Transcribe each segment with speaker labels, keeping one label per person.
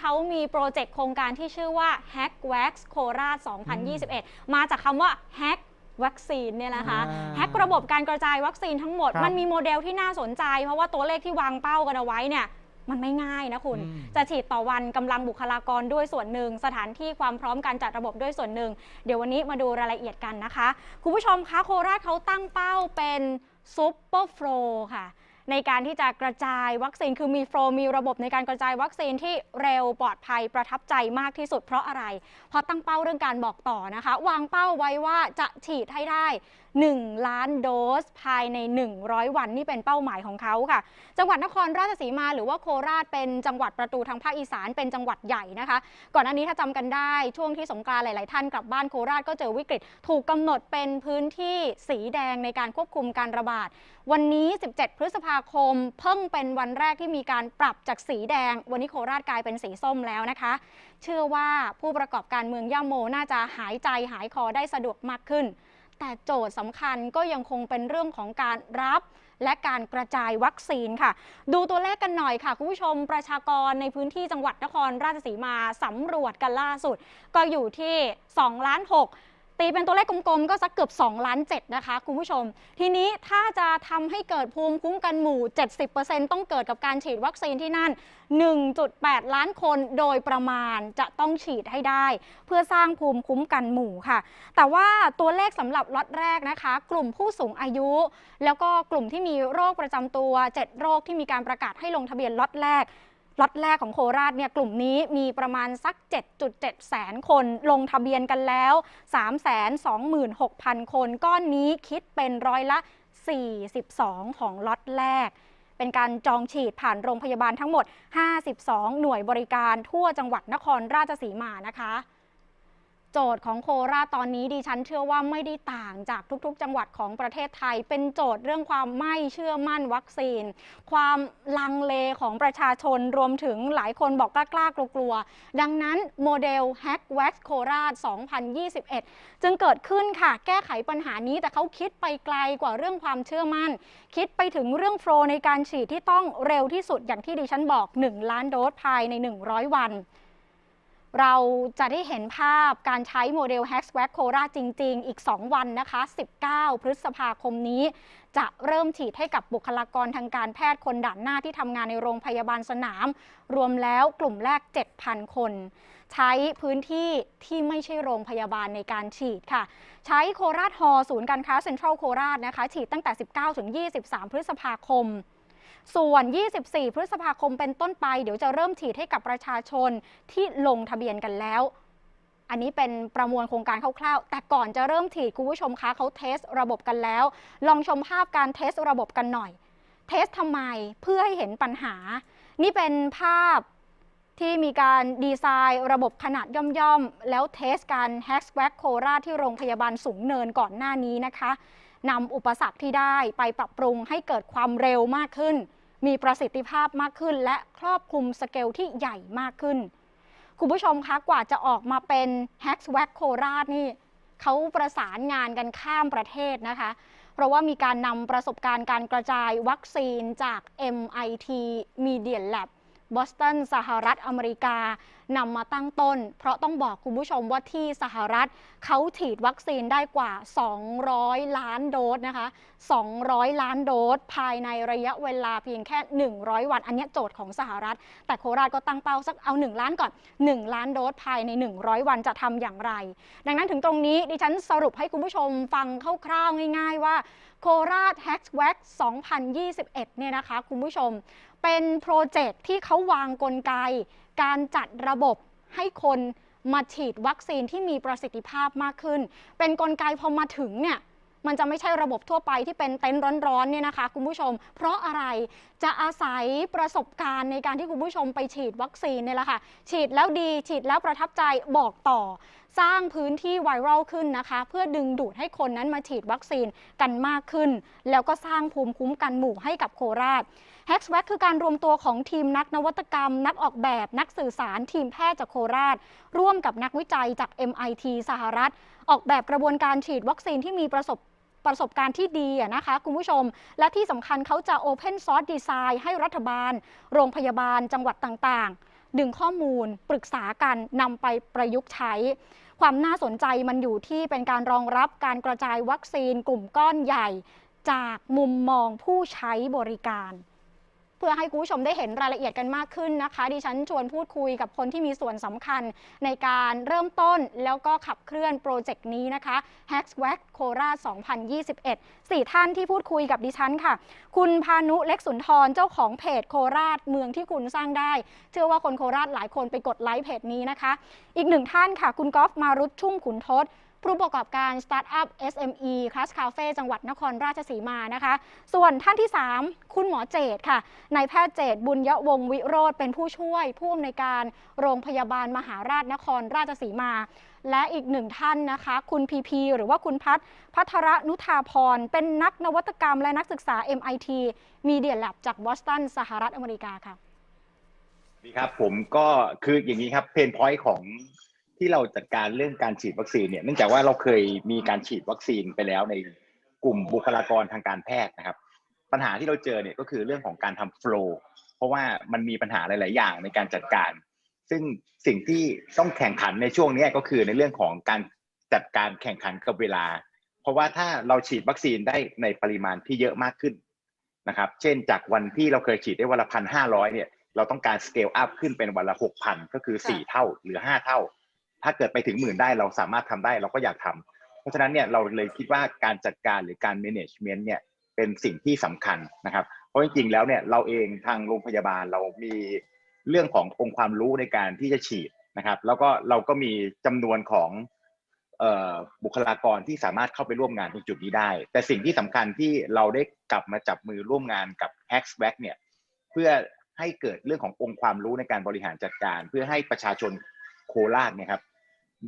Speaker 1: เขามีโปรเจกต์โครงการที่ชื่อว่า Hack Wax โคราช 2021 มาจากคำว่า Hack วัคซีนเนี่ยนะคะ
Speaker 2: อ่า
Speaker 1: แฮกระบบการกระจายวัคซีนทั้งหมด
Speaker 2: ครับ
Speaker 1: มันมีโมเดลที่น่าสนใจ เพราะว่าตัวเลขที่วางเป้ากันเอาไว้เนี่ยมันไม่ง่ายนะคุณ
Speaker 2: อืม
Speaker 1: จะฉีดต่อวันกำลังบุคลากรด้วยส่วนหนึ่ง สถานที่ความพร้อมการจัดระบบด้วยส่วนหนึ่ง เดี๋ยววันนี้มาดูรายละเอียดกันนะคะ คุณผู้ชมคะโคราชเขาตั้งเป้าเป็นซุปเปอร์โฟลค่ะ ในการที่จะกระจายวัคซีนคือมีโฟล์มีระบบในการกระจายวัคซีนที่เร็วปลอดภัยประทับใจมากที่สุดเพราะอะไร เพราะตั้งเป้าเรื่องการบอกต่อนะคะ วางเป้าไว้ว่าจะฉีดให้ได้ 1 ล้านโดสภายใน 100 วันนี่เป็นเป้าหมายของเขาค่ะ จังหวัดนครราชสีมาหรือว่าโคราชเป็นจังหวัดประตูทางภาคอีสานเป็นจังหวัดใหญ่นะคะ ก่อนหน้านี้ถ้าจำกันได้ช่วงที่สงกรานหลาย ๆ ท่านกลับบ้านโคราชก็เจอวิกฤต ถูกกำหนดเป็นพื้นที่สีแดงในการควบคุมการระบาด วันนี้ 17 พฤษภาคม เพิ่งเป็นวันแรกที่มีการปรับจากสีแดง วันนี้โคราชกลายเป็นสีส้มแล้วนะคะ เชื่อว่าผู้ประกอบการเมืองย่าโมน่าจะหายใจหายคอได้สะดวกมากขึ้น แต่โจทย์สำคัญก็ยังคงเป็นเรื่องของการรับและการกระจายวัคซีนค่ะ ดูตัวเลขกันหน่อยค่ะ คุณผู้ชมประชากรในพื้นที่จังหวัดนครราชสีมาสำรวจกันล่าสุด ก็อยู่ที่2ล้าน6 ตีเป็นตัวเลขกลมๆ ก็สักเกือบ2ล้าน7นะคะคุณผู้ชม ทีนี้ถ้าจะทำให้เกิดภูมิคุ้มกันหมู่ 70%ต้องเกิดกับการฉีดวัคซีนที่นั่น 1.8 ล้านคนโดยประมาณจะต้องฉีดให้ได้ เพื่อสร้างภูมิคุ้มกันหมู่ค่ะ แต่ว่าตัวเลขสำหรับล็อตแรกนะคะ กลุ่มผู้สูงอายุ แล้วก็กลุ่มที่มีโรคประจำตัว 7 โรคที่มีการประกาศให้ลงทะเบียนล็อตแรก ล็อตแรกของโคราชเนี่ยกลุ่มนี้มีประมาณสัก 7.7 แสนคน ลงทะเบียนกันแล้ว 326,000 คน ก้อนนี้คิดเป็นร้อยละ 42 ของล็อตแรก เป็นการจองฉีดผ่านโรงพยาบาลทั้งหมด 52 หน่วยบริการทั่วจังหวัดนครราชสีมานะคะ จทย์ของโคราชตอนนี้ดิฉันเชื่อว่าไม่ได้ต่างจากทุกๆ จังหวัดของประเทศไทย เป็นโจทย์เรื่องความไม่เชื่อมั่นวัคซีน ความลังเลของประชาชนรวมถึงหลายคนบอกกล้าๆกลัวๆ ดังนั้นโมเดล Hack Wax โคราช 2021 จึงเกิดขึ้นค่ะ แก้ไขปัญหานี้แต่เขาคิดไปไกลกว่าเรื่องความเชื่อมั่น คิดไปถึงเรื่องโฟลในการฉีดที่ต้องเร็วที่สุดอย่างที่ดิฉันบอก 1 ล้านโดสภายใน 100 วัน เราจะได้เห็นภาพการใช้โมเดล h a s h w a g โคราจริง ๆ อีก 2 วันนะคะ 19 พฤษภาคมนี้ จะเริ่มฉีดให้กับบุคลากรทางการแพทย์คนด่านหน้าที่ทำงานในโรงพยาบาลสนาม รวมแล้วกลุ่มแรก 7,000 คน ใช้พื้นที่ที่ไม่ใช่โรงพยาบาลในการฉีดค่ะ ใช้โคราชฮอลล์ศูนย์การค้าเซ็นทรัลโคราชนะคะ ฉีดตั้งแต่ 19 ถึง 23 พฤษภาคม ส่วน 24 พฤษภาคมเป็นต้นไป เดี๋ยวจะเริ่มฉีดให้กับประชาชนที่ลงทะเบียนกันแล้ว อันนี้เป็นประมวลโครงการคร่าวๆ แต่ก่อนจะเริ่มฉีดคุณผู้ชมคะเขาเทสระบบกันแล้ว ลองชมภาพการเทสระบบกันหน่อย เทสทำไมเพื่อให้เห็นปัญหา นี่เป็นภาพที่มีการดีไซน์ระบบขนาดย่อมๆ แล้วเทสการแฮชแวกโคราชที่โรงพยาบาลสูงเนินก่อนหน้านี้นะคะนำอุปสรรคที่ได้ไปปรับปรุงให้เกิดความเร็วมากขึ้น มีประสิทธิภาพมากขึ้น และครอบคลุมสเกลที่ใหญ่มากขึ้น คุณผู้ชมคะกว่าจะออกมาเป็นแฮกแว็กโคราชนี่เขาประสานงานกันข้ามประเทศนะคะ เพราะว่ามีการนำประสบการณ์การกระจายวัคซีนจาก MIT Media Lab บอสตันสหรัฐอเมริกานำมาตั้งต้น เพราะต้องบอกคุณผู้ชมว่าที่สหรัฐเขาฉีดวัคซีนได้กว่า 200 ล้านโดสนะคะ 200 ล้านโดสภายในระยะเวลาเพียงแค่ 100 วัน อันนี้โจทย์ของสหรัฐ แต่โคราชก็ตั้งเป้าสักเอา 1 ล้านก่อน 1 ล้านโดสภายใน 100 วันจะทำอย่างไร ดังนั้นถึงตรงนี้ดิฉันสรุปให้คุณผู้ชมฟังคร่าวๆง่าย ๆ ว่าโคราช h a c k w a x 2021 เนี่ยนะคะ คุณผู้ชม เป็นโปรเจกต์ที่เขาวางกลไก การจัดระบบให้คนมาฉีดวัคซีนที่มีประสิทธิภาพมากขึ้น เป็นกลไกพอมาถึงเนี่ยมันจะไม่ใช่ระบบทั่วไปที่เป็นเต็นท์ร้อนๆเนี่ยนะคะคุณผู้ชม เพราะอะไรจะอาศัยประสบการณ์ในการที่คุณผู้ชมไปฉีดวัคซีนเนี่ยแหละค่ะ ฉีดแล้วดีฉีดแล้วประทับใจบอกต่อ สร้างพื้นที่ไวรัลขึ้นนะคะ เพื่อดึงดูดให้คนนั้นมาฉีดวัคซีนกันมากขึ้น แล้วก็สร้างภูมิคุ้มกันหมู่ให้กับโคราช h a c k s w a c คือการรวมตัวของทีมนักนวัตกรรม นักออกแบบ นักสื่อสาร ทีมแพทย์จากโคราช ร่วมกับนักวิจัยจาก MIT สหรัฐ ออกแบบกระบวนการฉีดวัคซีนที่มีประสบประสบการณ์ที่ดีนะคะคุณผู้ชม และที่สำคัญเขาจะ Open Source Design ให้รัฐบาล โรงพยาบาลจังหวัดต่างๆ ดึงข้อมูล ปรึกษากันนำไปประยุกต์ใช้ ความน่าสนใจมันอยู่ที่เป็นการรองรับการกระจายวัคซีนกลุ่มก้อนใหญ่ จากมุมมองผู้ใช้บริการ เพื่อให้คุณผู้ชมได้เห็นรายละเอียดกันมากขึ้นนะคะ ดิฉันชวนพูดคุยกับคนที่มีส่วนสำคัญในการเริ่มต้นแล้วก็ขับเคลื่อนโปรเจกต์นี้นะคะ h a c k w a c k โคราช2021สี่ท่านที่พูดคุยกับดิฉันค่ะ คุณพานุเล็กสุนทรเจ้าของเพจโคราชเมืองที่คุณสร้างได้ เชื่อว่าคนโคราชหลายคนไปกดไลค์เพจนี้นะคะ อีกหนึ่งท่านค่ะ คุณกอล์ฟมารุตชุ่มขุนทศ ผู้ประกอบการสตาร์ทอัพ SME Class Cafe จังหวัดนครราชสีมานะคะ ส่วนท่านที่ 3 คุณหมอเจตค่ะนายแพทย์เจตบุญยวงศ์วิโรธเป็นผู้ช่วย ผู้อำนวยการโรงพยาบาลมหาราชนครราชสีมา และอีกหนึ่งท่านนะคะ คุณพีพีหรือว่าคุณพัฒพัทรนุธาพร เป็นนักนวัตกรรมและนักศึกษา MIT Media Lab จากบอสตันสหรัฐอเมริกาค่ะ
Speaker 2: ดีครับผมก็คืออย่างนี้ครับเพนพอยต์ของ ที่เราจัดการเรื่องการฉีดวัคซีนเนี่ยเนื่องจากว่าเราเคยมีการฉีดวัคซีนไปแล้วในกลุ่มบุคลากรทางการแพทย์นะครับ ปัญหาที่เราเจอเนี่ยก็คือเรื่องของการทำโฟล์เพราะว่ามันมีปัญหาหลาย ๆ อย่างในการจัดการ ซึ่งสิ่งที่ต้องแข่งขันในช่วงนี้ก็คือในเรื่องของการจัดการแข่งขันกับเวลา เพราะว่าถ้าเราฉีดวัคซีนได้ในปริมาณที่เยอะมากขึ้นนะครับ เช่นจากวันที่เราเคยฉีดได้วันละพันห้าร้อยเนี่ย เราต้องการสเกลอัพขึ้นเป็นวันละหกพันก็คือสี่เท่าหรือห้าเท่า ถ้าเกิดไปถึงหมื่นได้เราสามารถทำได้เราก็อยากทำเพราะฉะนั้นเนี่ยเราเลยคิดว่าการจัดการหรือการ management เนี่ยเป็นสิ่งที่สำคัญนะครับ เพราะจริงๆแล้วเนี่ยเราเองทางโรงพยาบาลเรามีเรื่องขององค์ความรู้ในการที่จะฉีดนะครับ แล้วก็เราก็มีจำนวนของบุคลากรที่สามารถเข้าไปร่วมงานตรงจุดนี้ได้ แต่สิ่งที่สำคัญที่เราได้กลับมาจับมือร่วมงานกับ h a c k s w a c เนี่ยเพื่อให้เกิดเรื่องขององค์ความรู้ในการบริหารจัดการ เพื่อให้ประชาชนโคราชเนี่ยครับ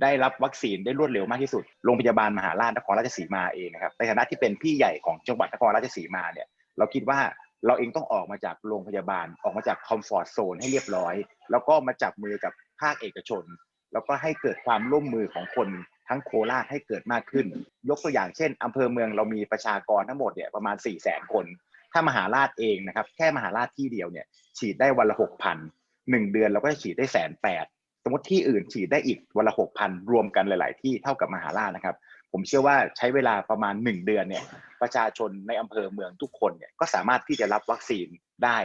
Speaker 2: ได้รับวัคซีนได้รวดเร็วมากที่สุด โรงพยาบาลมหาราชนครราชสีมาเองนะครับ ในฐานะที่เป็นพี่ใหญ่ของจังหวัดนครราชสีมาเนี่ย เราคิดว่าเราเองต้องออกมาจากโรงพยาบาล ออกมาจากคอมฟอร์ทโซนให้เรียบร้อย แล้วก็มาจับมือกับภาคเอกชน แล้วก็ให้เกิดความร่วมมือของคนทั้งโคราชให้เกิดมากขึ้น ยกตัวอย่างเช่นอำเภอเมืองเรามีประชากรทั้งหมดเนี่ยประมาณ4ี่แสนคน ถ้ามหาราชเองนะครับแค่มหาราชที่เดียวเนี่ยฉีดได้วันละหกพันหนึ่งเดือนเราก็จะฉีดได้แสนแปด มมติที่อื่นฉีดได้อีกวันละหกพันรวมกันหลาย ๆ ที่เท่ากับมหาราชนะครับ ผมเชื่อว่าใช้เวลาประมาณหนึ่งเดือนเนี่ยประชาชนในอำเภอเมืองทุกคนเนี่ยก็สามารถที่จะรับวัคซีนได้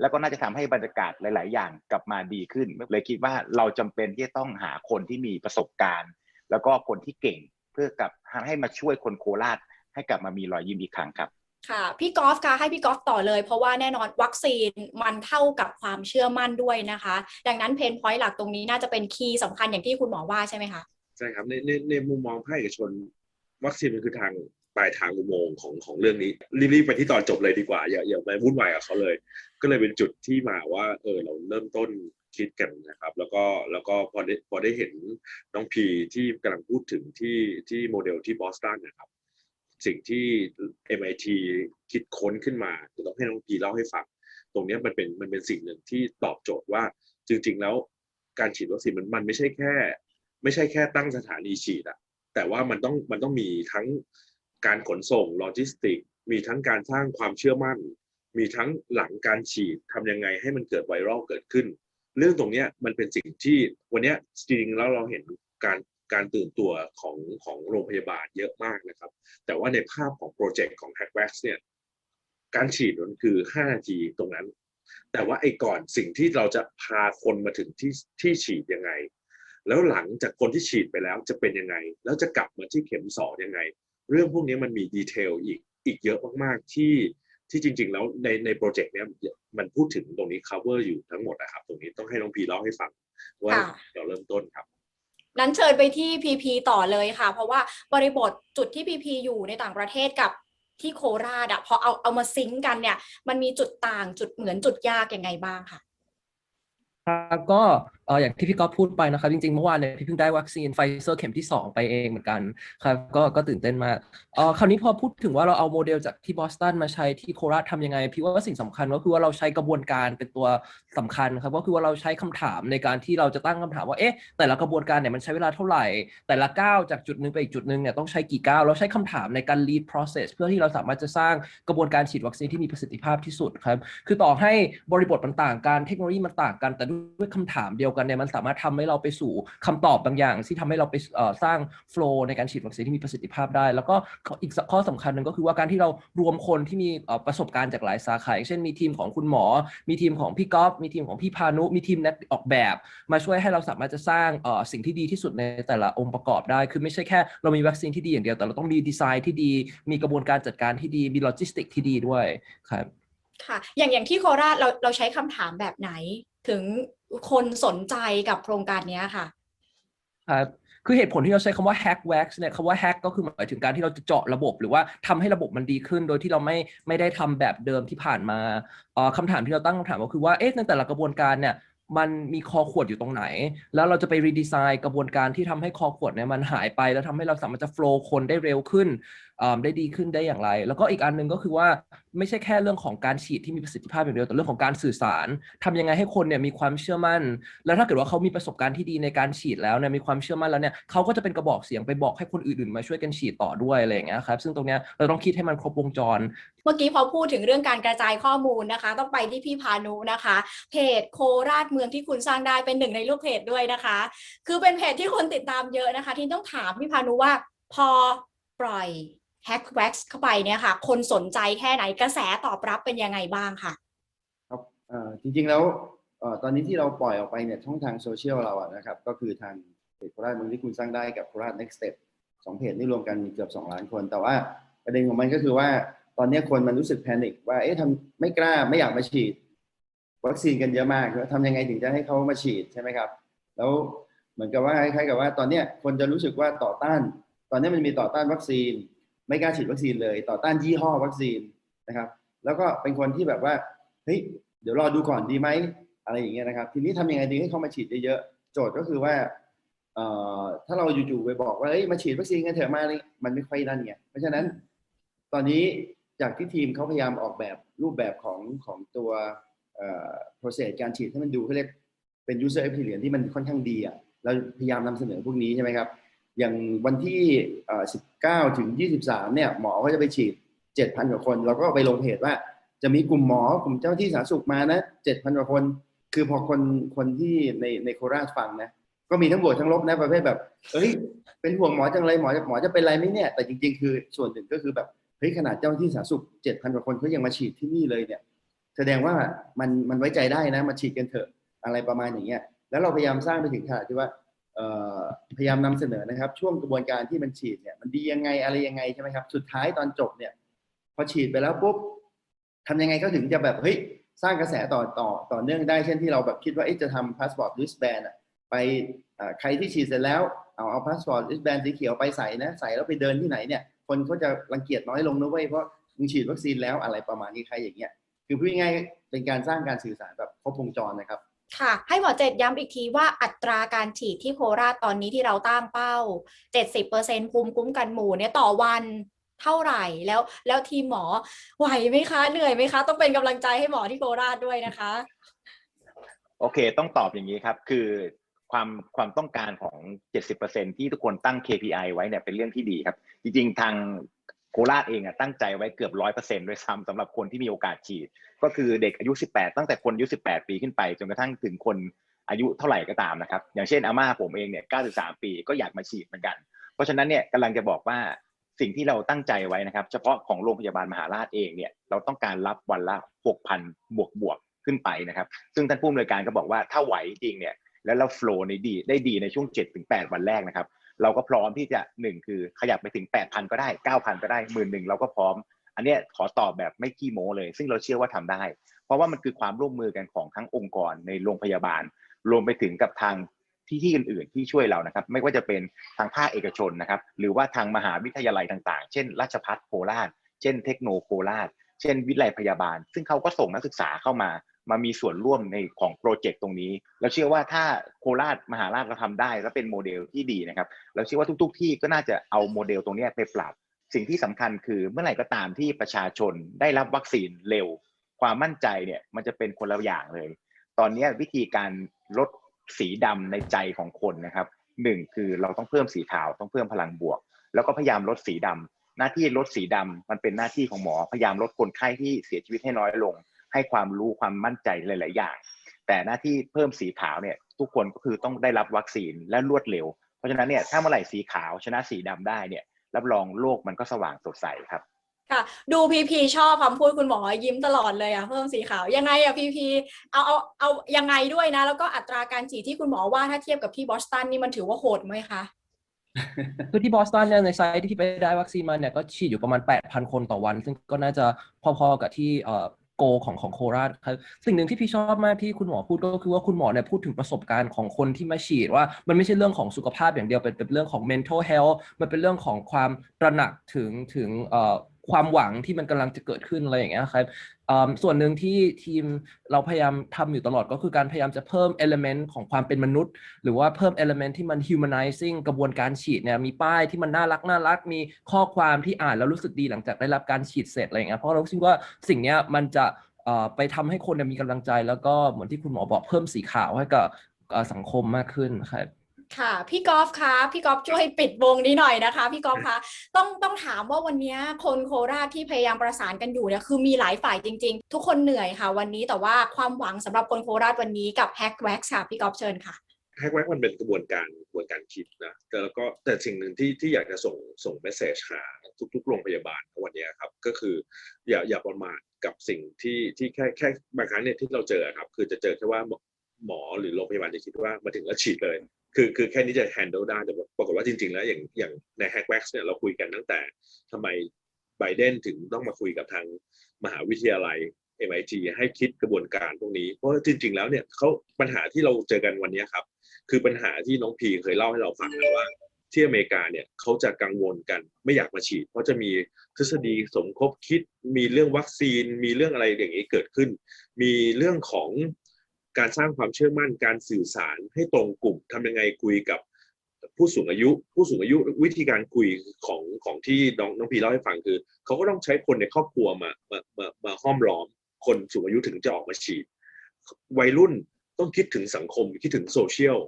Speaker 2: แล้วก็น่าจะทำให้บรรยากาศหลาย ๆ อย่างกลับมาดีขึ้น เลยคิดว่าเราจำเป็นที่จะต้องหาคนที่มีประสบการณ์ แล้วก็คนที่เก่งเพื่อกับให้มาช่วยคนโคราชให้กลับมามีรอยยิ้มอีกครั้งครับ
Speaker 3: ค่ะ พี่กอล์ฟคะให้พี่กอล์ฟต่อเลย เพราะว่าแน่นอนวัคซีนมันเท่ากับความเชื่อมั่นด้วยนะคะ ดังนั้นเพนพอยต์หลักตรงนี้น่าจะเป็นคีย์สำคัญอย่างที่คุณหมอว่าใช่ไหมคะ
Speaker 4: ใช่ครับในในในมุมมองภาคเอกชน วัคซีนมันคือทางปลายทางอุโมงค์ของของเรื่องนี้รีบๆไปที่ตอนจบเลยดีกว่า อย่าอย่าไปวุ่นวายกับเขาเลย ก็เลยเป็นจุดที่มาว่า เออเราเริ่มต้นคิดกันนะครับ แล้วก็แล้วก็พอได้พอได้เห็นน้องพีที่กำลังพูดถึงที่ที่โมเดลที่บอสตันนะครับ สิ่งที่ MIT คิดค้นขึ้นมาจะต้องให้น้องพีเล่าให้ฟัง ตรงนี้มันเป็นมันเป็นสิ่งหนึ่งที่ตอบโจทย์ว่าจริง ๆ แล้วการฉีดวัคซีนมันมันไม่ใช่แค่ ไม่ใช่แค่ตั้งสถานีฉีดอะแต่ว่ามันต้องมันต้องมีทั้งการขนส่งโลจิสติก มีทั้งการสร้างความเชื่อมั่น มีทั้งหลังการฉีดทำยังไงให้มันเกิดไวรัลเกิดขึ้น เรื่องตรงนี้มันเป็นสิ่งที่วันนี้จริงๆแล้วเราเห็นการ การตื่นตัวของของโรงพยาบาลเยอะมากนะครับ แต่ว่าในภาพของโปรเจกต์ของ h a c k w a x เนี่ยการฉีดมันคือ 5 นาทีตรงนั้น แต่ว่าไอ้ก่อนสิ่งที่เราจะพาคนมาถึงที่ที่ฉีดยังไง แล้วหลังจากคนที่ฉีดไปแล้วจะเป็นยังไง แล้วจะกลับมาที่เข็มสองยังไง เรื่องพวกนี้มันมีดีเทลอีกอีกเยอะมากๆที่ที่จริง ๆ แล้วในในโปรเจกต์เนี้ยมันพูดถึงตรงนี้ cover อยู่ทั้งหมดนะครับ ตรงนี้ต้องให้น้องพีเล่าให้ฟังว่า
Speaker 3: ค่ะ
Speaker 4: เราเริ่มต้นครับ
Speaker 3: นั้นเชิญไปที่ PP ต่อเลยค่ะ เพราะว่าบริบทจุดที่ PP อยู่ในต่างประเทศกับที่โคราชอะพอเอาเอามาซิงก์กันเนี่ย มันมีจุดต่างจุดเหมือนจุดยากยังไงบ้างค่ะ
Speaker 5: ครับก็ เอออย่างที่พี่ก๊อฟพูดไปนะครับ จริงๆเมื่อวานเนี่ยพี่เพิ่งได้วัคซีนไฟเซอร์เข็มที่ 2 ไปเองเหมือนกันครับก็ก็ตื่นเต้นมากเออคราวนี้พอพูดถึงว่าเราเอาโมเดลจากที่บอสตันมาใช้ที่โคราชทำยังไง พี่ว่าสิ่งสำคัญก็คือว่าเราใช้กระบวนการเป็นตัวสำคัญครับก็คือว่าเราใช้คำถามในการที่เราจะตั้งคำถามว่าเอ๊ะแต่ละกระบวนการเนี่ยมันใช้เวลาเท่าไหร่ แต่ละก้าวจากจุดหนึ่งไปอีกจุดหนึ่งเนี่ยต้องใช้กี่ก้าวเราใช้คำถามในการ lead process เพื่อที่เราสามารถจะสร้างกระบวนการฉีดวัคซีนที่มีประสิทธิภาพที่สุดครับคือต่อให้บริบทมันต่างกันเทคโนโลยีมันต่างกันแต่ด้วยคำถามเดียวกันเนี่ยมันสามารถทำให้เราไปสู่คำตอบบางอย่าง ที่ทำให้เราไปสร้าง flow ในการฉีดวัคซีนที่มีประสิทธิภาพได้ แล้วก็อีกข้อสำคัญหนึ่งก็คือว่าการที่เรารวมคนที่มีประสบการณ์จากหลายสาขาอย่างเช่นมีทีมของคุณหมอ มีทีมของพี่ก๊อฟมีทีมของพี่พานุ มีทีมนักออกแบบ มาช่วยให้เราสามารถจะสร้างสิ่งที่ดีที่สุดในแต่ละองค์ประกอบได้ คือไม่ใช่แค่เรามีวัคซีนที่ดีอย่างเดียว แต่เราต้องมีดีไซน์ที่ดี มีกระบวนการจัดการที่ดี มีโลจิสติกที่ดีด้วยครับ
Speaker 3: ค่ะ อย่างอย่างที่โคราชเราเราใช้คำถามแบบไหน ถึงคนสนใจกับโครงการนี้ค่ะ
Speaker 5: ครับคือเหตุผลที่เราใช้คำว่า hack wax เนี่ยคำว่า hack ก็คือหมายถึงการที่เราจะเจาะระบบหรือว่าทำให้ระบบมันดีขึ้น โดยที่เราไม่ไม่ได้ทำแบบเดิมที่ผ่านมาเอ่อคำถามที่เราตั้งคำถามก็คือว่าเอ๊ะในแต่ละกระบวนการเนี่ยมันมีคอขวดอยู่ตรงไหน แล้วเราจะไปรีดีไซน์กระบวนการที่ทำให้คอขวดเนี่ยมันหายไป แล้วทำให้เราสามารถจะ flow คนได้เร็วขึ้น ได้ดีขึ้นได้อย่างไร แล้วก็อีกอันหนึ่งก็คือว่าไม่ใช่แค่เรื่องของการฉีดที่มีประสิทธิภาพอย่างเดียวแต่เรื่องของการสื่อสารทำยังไงให้คนเนี่ยมีความเชื่อมั่น แล้วถ้าเกิดว่าเขามีประสบการณ์ที่ดีในการฉีดแล้วเนี่ยมีความเชื่อมั่นแล้วเนี่ยเขาก็จะเป็นกระบอกเสียงไปบอกให้คนอื่นๆ มาช่วยกันฉีดต่อด้วยอะไรอย่างเงี้ยครับซึ่งตรงเนี้ยเราต้องคิดให้มันครบวงจร
Speaker 3: เมื่อกี้พอพูดถึงเรื่องการกระจายข้อมูลนะคะ ต้องไปที่พี่พานุนะคะ เพจโคราชเมืองที่คุณสร้างได้เป็นหนึ่งในลูกเพจด้วยนะคะ คือเป็นเพจที่คนติดตามเยอะนะคะ ที่ต้องถามพี่พานุว่าพอปล่อย แฮกแว็กซ์เข้าไปเนี่ยค่ะ คนสนใจแค่ไหนกระแสตอบรับเป็นยังไงบ้างค่ะ
Speaker 6: ครับจริงๆแล้วอตอนนี้ที่เราปล่อยออกไปเนี่ยช่องทางโซเชียลเราอะนะครับ ก็คือทางเพจโคราชมืองที่คุณสร้างได้กับโคราช next step สองเพจนี่รวมกันมีเกือบ 2 ล้านคน แต่ว่าประเด็นของมันก็คือว่าตอนนี้คนมันรู้สึกแพนิคว่าเอ๊ะทำไม่กล้าไม่อยากมาฉีด วัคซีนกันเยอะมากแล้วทำยังไงถึงจะให้เขามาฉีดใช่ไหมครับ แล้วเหมือนกับว่าคล้ายๆกับว่าตอนเนี้ยคนจะรู้สึกว่าต่อต้าน ตอนนี้มันมีต่อต้านวัคซีน ไม่กล้าฉีดวัคซีนเลย ต่อต้านยี่ห้อวัคซีนนะครับ แล้วก็เป็นคนที่แบบว่าเฮ้ยเดี๋ยวรอดูก่อนดีไหมอะไรอย่างเงี้ยนะครับ ทีนี้ทำยังไงดีให้เขามาฉีดเยอะๆโจทย์ก็คือว่าเอ่อถ้าเราอยู่ๆไปบอกว่าเฮ้ยมาฉีดวัคซีนกันเถอะมาเลยมันไม่ค่อยนั่นไงเพราะฉะนั้น ตอนนี้จากที่ทีมเขาพยายามออกแบบรูปแบบของของตัวเอ่อ process การฉีดให้มันดูเขาเรียกเป็น user experience ที่มันค่อนข้างดีอะเราพยายามนำเสนอพวกนี้ใช่ไหมครับ อย่างวันที่ 19 ถึง 23 เนี่ยหมอก็จะไปฉีด 7,000 กว่าคน เราก็ไปลงเพจว่าจะมีกลุ่มหมอกลุ่มเจ้าที่สาธารณสุขมานะ 7,000 กว่าคน คือพอคนคนที่ในในโคราชฟังนะ ก็มีทั้งบวกทั้งลบนะประเภทแบบเอ้ยเป็นห่วงหมอจังเลยหมอจะหมอจะเป็นไรไหมเนี่ย แต่จริงๆ คือส่วนหนึ่งก็คือแบบเฮ้ยขนาดเจ้าที่สาธารณสุข 7,000 กว่าคนเขายังมาฉีดที่นี่เลยเนี่ยแสดงว่ามันมันไว้ใจได้นะมาฉีดกันเถอะอะไรประมาณอย่างเงี้ยแล้วเราพยายามสร้างไปถึงขนาดที่ว่า พยายามนำเสนอนะครับ ช่วงกระบวนการที่มันฉีดเนี่ยมันดียังไงอะไรยังไงใช่ไหมครับ สุดท้ายตอนจบเนี่ย พอฉีดไปแล้วปุ๊บทำยังไงก็ถึงจะแบบเฮ้ยสร้างกระแสต่อต่อต่อเนื่องได้เช่นที่เราแบบคิดว่าจะทำพาสปอร์ต wristband อะไปใครที่ฉีดเสร็จแล้วเอาเอาพาสปอร์ต wristband สีเขียวไปใส่นะใส่แล้วไปเดินที่ไหนเนี่ย คนก็จะรังเกียจน้อยลงนะเว้ยเพราะมึงฉีดวัคซีนแล้วอะไรประมาณนี้ใครอย่างเงี้ยคือพูดง่ายเป็นการสร้างการสื่อสารแบบครบวงจรนะครับ
Speaker 3: ค่ะ ให้หมอเจ็ดย้ำอีกทีว่าอัตราการฉีดที่โคราชตอนนี้ที่เราตั้งเป้า 70%ภูมิคุ้มกันหมู่เนี่ยต่อวันเท่าไหร่แล้วแล้วทีมหมอไหวไหมคะ เหนื่อยไหมคะ ต้องเป็นกำลังใจให้หมอที่โคราชด้วยนะคะ
Speaker 2: โอเค ต้องตอบอย่างนี้ครับ คือความความต้องการของ 70%ที่ทุกคนตั้ง KPI ไว้เนี่ยเป็นเรื่องที่ดีครับ จริง ๆ ทาง ราชเองอะตั้งใจไว้เกือบร้อยเปอร์เซ็นต์ด้วยซ้ำสำหรับคนที่มีโอกาสฉีด ก็คือเด็กอายุ 18 ตั้งแต่คนอายุ 18 ปีขึ้นไป จนกระทั่งถึงคนอายุเท่าไหร่ก็ตามนะครับ อย่างเช่นอาม่าผมเองเนี่ย 93 ปีก็อยากมาฉีดเหมือนกัน เพราะฉะนั้นเนี่ยกำลังจะบอกว่าสิ่งที่เราตั้งใจไว้นะครับ เฉพาะของโรงพยาบาลมหาราชเองเนี่ยเราต้องการรับวันละ 6,000 บวกบวกขึ้นไปนะครับ ซึ่งท่านผู้อำนวยการก็บอกว่าถ้าไหวจริงเนี่ยแล้วเราโฟล์ในดีได้ดีในช่วง 7-8 วันแรกนะครับ เราก็พร้อมที่จะหนึ่งคือขยับไปถึง 8,000 ก็ได้ 9,000 ก็ได้หมื่นหนึ่งเราก็พร้อม อันนี้ขอตอบแบบไม่ขี้โม้เลย ซึ่งเราเชื่อว่าทำได้ เพราะว่ามันคือความร่วมมือกันของทั้งองค์กรในโรงพยาบาล รวมไปถึงกับทางที่ที่อื่นๆที่ช่วยเรานะครับ ไม่ว่าจะเป็นทางภาคเอกชนนะครับ หรือว่าทางมหาวิทยาลัยต่างๆ เช่น ราชภัฏโคราช เช่น เทคโนโคราช เช่น วิทยาลัยพยาบาล ซึ่งเขาก็ส่งนักศึกษาเข้ามา มามีส่วนร่วมในของโปรเจกต์ตรงนี้เราเชื่อว่าถ้าโคราชมหาราชเราทำได้แล้วเป็นโมเดลที่ดีนะครับเราเชื่อว่าทุก ๆ ที่ก็น่าจะเอาโมเดลตรงนี้ไปปรับ สิ่งที่สำคัญคือเมื่อไหร่ก็ตามที่ประชาชนได้รับวัคซีนเร็ว ความมั่นใจเนี่ยมันจะเป็นคนละอย่างเลย ตอนนี้วิธีการลดสีดำในใจของคนนะครับหนึ่งคือเราต้องเพิ่มสีขาวต้องเพิ่มพลังบวก แล้วก็พยายามลดสีดำหน้าที่ลดสีดำมันเป็นหน้าที่ของหมอพยายามลดคนไข้ที่เสียชีวิตให้น้อยลง ให้ความรู้ความมั่นใจหลาย ๆ อย่าง แต่หน้าที่เพิ่มสีขาวเนี่ยทุกคนก็คือต้องได้รับวัคซีนและรวดเร็ว เพราะฉะนั้นเนี่ยถ้าเมื่อไหร่สีขาวชนะสีดำได้เนี่ยรับรองโลกมันก็สว่างสดใสครับ
Speaker 3: ค่ะดูพีพีชอบคำพูดคุณหมอยิ้มตลอดเลยอะเพิ่มสีขาวยังไงอะพีพีเอาเอาเอายังไงด้วยนะ แล้วก็อัตราการฉีดที่คุณหมอว่าถ้าเทียบกับที่บอสตันนี่มันถือว่าโหดไหมคะ
Speaker 5: คือที่บอสตันเนี่ยในไซต์ที่พี่ไปได้วัคซีนมาเนี่ยก็ฉีดอยู่ประมาณ 8,000 คนต่อวัน ซึ่งก็น่าจะพอๆกับที่เอ่อ โกของของโคราชครับสิ่งหนึ่งที่พี่ชอบมากที่คุณหมอพูดก็คือว่าคุณหมอเนี่ยพูดถึงประสบการณ์ของคนที่มาฉีดว่ามันไม่ใช่เรื่องของสุขภาพอย่างเดียวเป็นเป็นเรื่องของ mental health มันเป็นเรื่องของความตระหนักถึงถึงเอ่อ ความหวังที่มันกำลังจะเกิดขึ้นอะไรอย่างเงี้ยครับส่วนหนึ่งที่ทีมเราพยายามทำอยู่ตลอดก็คือการพยายามจะเพิ่ม element ของความเป็นมนุษย์ หรือว่าเพิ่ม element ที่มัน humanizing กระบวนการฉีดเนี่ยมีป้ายที่มันน่ารักน่ารัก มีข้อความที่อ่านแล้วรู้สึกดีหลังจากได้รับการฉีดเสร็จอะไรอย่างเงี้ยเพราะเราคิดว่าสิ่งเนี้ยมันจะไปทำให้คนมีกำลังใจ แล้วก็เหมือนที่คุณหมอบอกเพิ่มสีขาวให้กับสังคมมากขึ้นครับ
Speaker 3: ค่ะ พี่กอล์ฟคะพี่กอล์ฟช่วยปิดวงนี้หน่อยนะคะ พี่กอล์ฟคะต้องต้องถามว่าวันนี้คนโคราชที่พยายามประสานกันอยู่เนี่ยคือมีหลายฝ่ายจริง ๆ ทุกคนเหนื่อยค่ะ วันนี้แต่ว่าความหวังสำหรับคนโคราชวันนี้กับแฮกแว็กค่ะพี่กอล์ฟเชิญค่ะ
Speaker 4: แฮกแว็กมันเป็นกระบวนการกระบวนการคิดนะแต่แล้วก็แต่สิ่งหนึ่งที่ที่อยากจะส่งส่งเมสเซจหาทุก ๆ โรงพยาบาลวันเนี้ยครับ ก็คืออย่าอย่าประมาทกับสิ่งที่ที่แค่แค่บางครั้งเนี่ยที่เราเจอครับ คือจะเจอแค่ว่าหมอหมอหรือโรงพยาบาลจะคิดว่ามาถึงแล้วฉีดเลย คือคือแค่นี้จะ handle ได้แต่ปรากฏว่าจริง ๆ แล้วอย่างอย่างใน h a c k w a x เนี่ยเราคุยกันตั้งแต่ทำไมไบเดนถึงต้องมาคุยกับทางมหาวิทยาลัย MIT ให้คิดกระบวนการพวกนี้ เพราะจริง ๆ แล้วเนี่ยเขาปัญหาที่เราเจอกันวันนี้ครับ คือปัญหาที่น้องพีเคยเล่าให้เราฟังนะว่า ที่อเมริกาเนี่ยเขาจะกังวลกันไม่อยากมาฉีด เพราะจะมีทฤษฎีสมคบคิดมีเรื่องวัคซีน มีเรื่องอะไรอย่างนี้เกิดขึ้น มีเรื่องของ การสร้างความเชื่อมั่นการสื่อสารให้ตรงกลุ่มทำยังไงคุยกับผู้สูงอายุ ผู้สูงอายุวิธีการคุยของของที่น้องน้องพีเล่าให้ฟังคือเขาก็ต้องใช้คนในครอบครัวมามามามาห้อมล้อม คนสูงอายุถึงจะออกมาฉีด วัยรุ่นต้องคิดถึงสังคมคิดถึงโซเชียล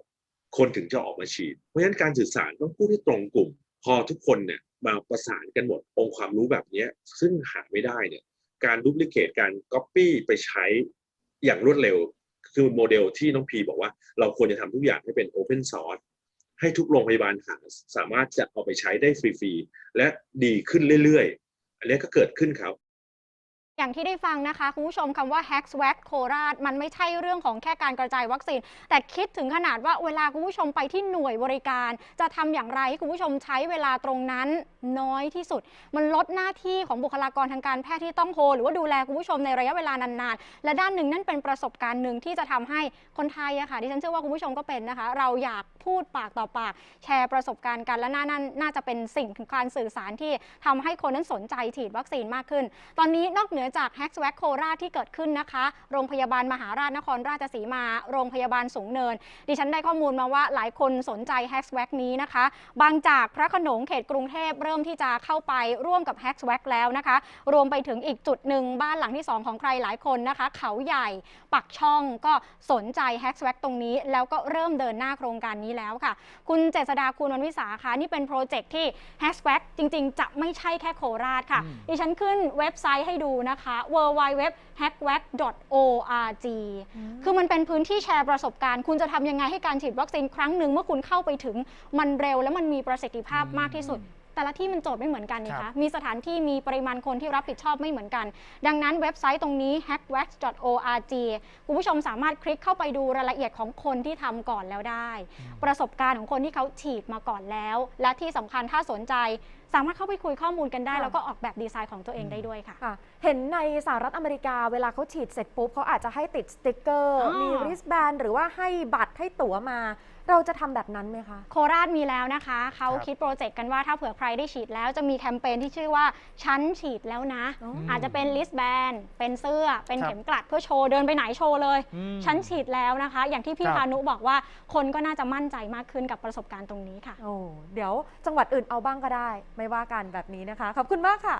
Speaker 4: คนถึงจะออกมาฉีด เพราะฉะนั้นการสื่อสารต้องพูดให้ตรงกลุ่ม พอทุกคนเนี่ยมาประสานกันหมดองค์ความรู้แบบนี้ซึ่งหาไม่ได้เนี่ยการดูพลิเคทการก๊อปปี้ไปใช้อย่างรวดเร็ว คือโมเดลที่น้องพีบอกว่า เราควรจะทำทุกอย่างให้เป็นโอเพนซอร์สให้ทุกโรงพยาบาลหาสามารถจะเอาไปใช้ได้ฟรีๆ และดีขึ้นเรื่อยๆ อันนี้ก็เกิดขึ้นครับ
Speaker 1: อย่างที่ได้ฟังนะคะ คุณผู้ชมคำว่า h a c k w a c โคราช มันไม่ใช่เรื่องของแค่การกระจายวัคซีน แต่คิดถึงขนาดว่าเวลาคุณผู้ชมไปที่หน่วยบริการ จะทำอย่างไรให้คุณผู้ชมใช้เวลาตรงนั้นน้อยที่สุด มันลดหน้าที่ของบุคลากรทางการแพทย์ที่ต้องโฮหรือว่าดูแลคุณผู้ชมในระยะเวลานานๆ และด้านหนึ่งนั่นเป็นประสบการณ์หนึ่งที่จะทำให้คนไทยอะค่ะดิฉันเชื่อว่าคุณผู้ชมก็เป็นนะคะ เราอยากพูดปากต่อปาก แชร์ประสบการณ์กัน และน่าน่าน่าจะเป็นสิ่งการสื่อสารที่ทำให้คนนั้นสนใจฉีดวัคซีนมากขึ้น ตอนนี้นอกเหนือจาก h a c k w a c โคราชที่เกิดขึ้นนะคะ โรงพยาบาลมหาราชนครราชสีมา โรงพยาบาลสูงเนิน ดิฉันได้ข้อมูลมาว่าหลายคนสนใจ h a c k w a c นี้นะคะ บางจากพระโขนงเขตกรุงเทพเริ่มที่จะเข้าไปร่วมกับ h a c k w a c แล้วนะคะ รวมไปถึงอีกจุดหนึ่งบ้านหลังที่ 2 ของใครหลายคนนะคะ เขาใหญ่ปักช่องก็สนใจ h a c k w a c ตรงนี้ แล้วก็เริ่มเดินหน้าโครงการนี้แล้วค่ะ คุณเจษดาคุณวันวิสาค่ะนี่เป็นโปรเจกต์ที่ h a c k w a c จริง ๆ จะไม่ใช่แค่โคราชค่ะดิฉันขึ้นเว็บไซต์ให้ดูนะคะ w w w h a c k w a c org คือมันเป็นพื้นที่แชร์ประสบการณ์ คุณจะทำยังไงให้การฉีดวัคซีนครั้งหนึ่งเมื่อคุณเข้าไปถึงมันเร็วและมันมีประสิทธิภาพมากที่สุด แต่ละที่มันโจทย์ไม่เหมือนกันนี่
Speaker 7: ครั
Speaker 1: คะ
Speaker 7: บ
Speaker 1: มีสถานที่มีปริมาณคนที่รับผิดชอบไม่เหมือนกัน ดังนั้นเว็บไซต์ตรงนี้ hackwax.org คุณผู้ชมสามารถคลิกเข้าไปดูรายละเอียดของคนที่ทำก่อนแล้วได้ ประสบการณ์ของคนที่เขาฉีดมาก่อนแล้ว และที่สำคัญถ้าสนใจสามารถเข้าไปคุยข้อมูลกันได้
Speaker 7: ค่ะ
Speaker 1: แล้วก็ออกแบบดีไซน์ของตัวเองได้ด้วยค่ะ
Speaker 7: ค่ะ เห็นในสหรัฐอเมริกาเวลาเขาฉีดเสร็จปุ๊บเขาอาจจะให้ติดสติกเกอร์
Speaker 1: อ๋อ
Speaker 7: มีริสแบนหรือว่าให้บัตรให้ตั๋วมา เราจะทำแบบนั้นไหมคะ
Speaker 1: โคราชมีแล้วนะคะ เขา
Speaker 8: ครับ
Speaker 1: คิดโปรเจกต์กันว่าถ้าเผื่อใครได้ฉีดแล้วจะมีแคมเปญที่ชื่อว่าฉันฉีดแล้วนะ
Speaker 7: อ๋อ
Speaker 1: อาจจะเป็นลิสแบนเป็นเสื้อเป็น
Speaker 8: ครับ
Speaker 1: เข็มกลัดเพื่อโชว์เดินไปไหนโชว์เลย
Speaker 8: อืม
Speaker 1: ฉันฉีดแล้วนะคะ อย่างที่พี่
Speaker 8: ครับ
Speaker 1: พานุบอกว่าคนก็น่าจะมั่นใจมากขึ้นกับประสบการณ์ตรงนี้ค่ะ
Speaker 7: โอ้เดี๋ยวจังหวัดอื่นเอาบ้างก็ได้ ไม่ว่ากันแบบนี้นะคะขอบคุณมากค่ะ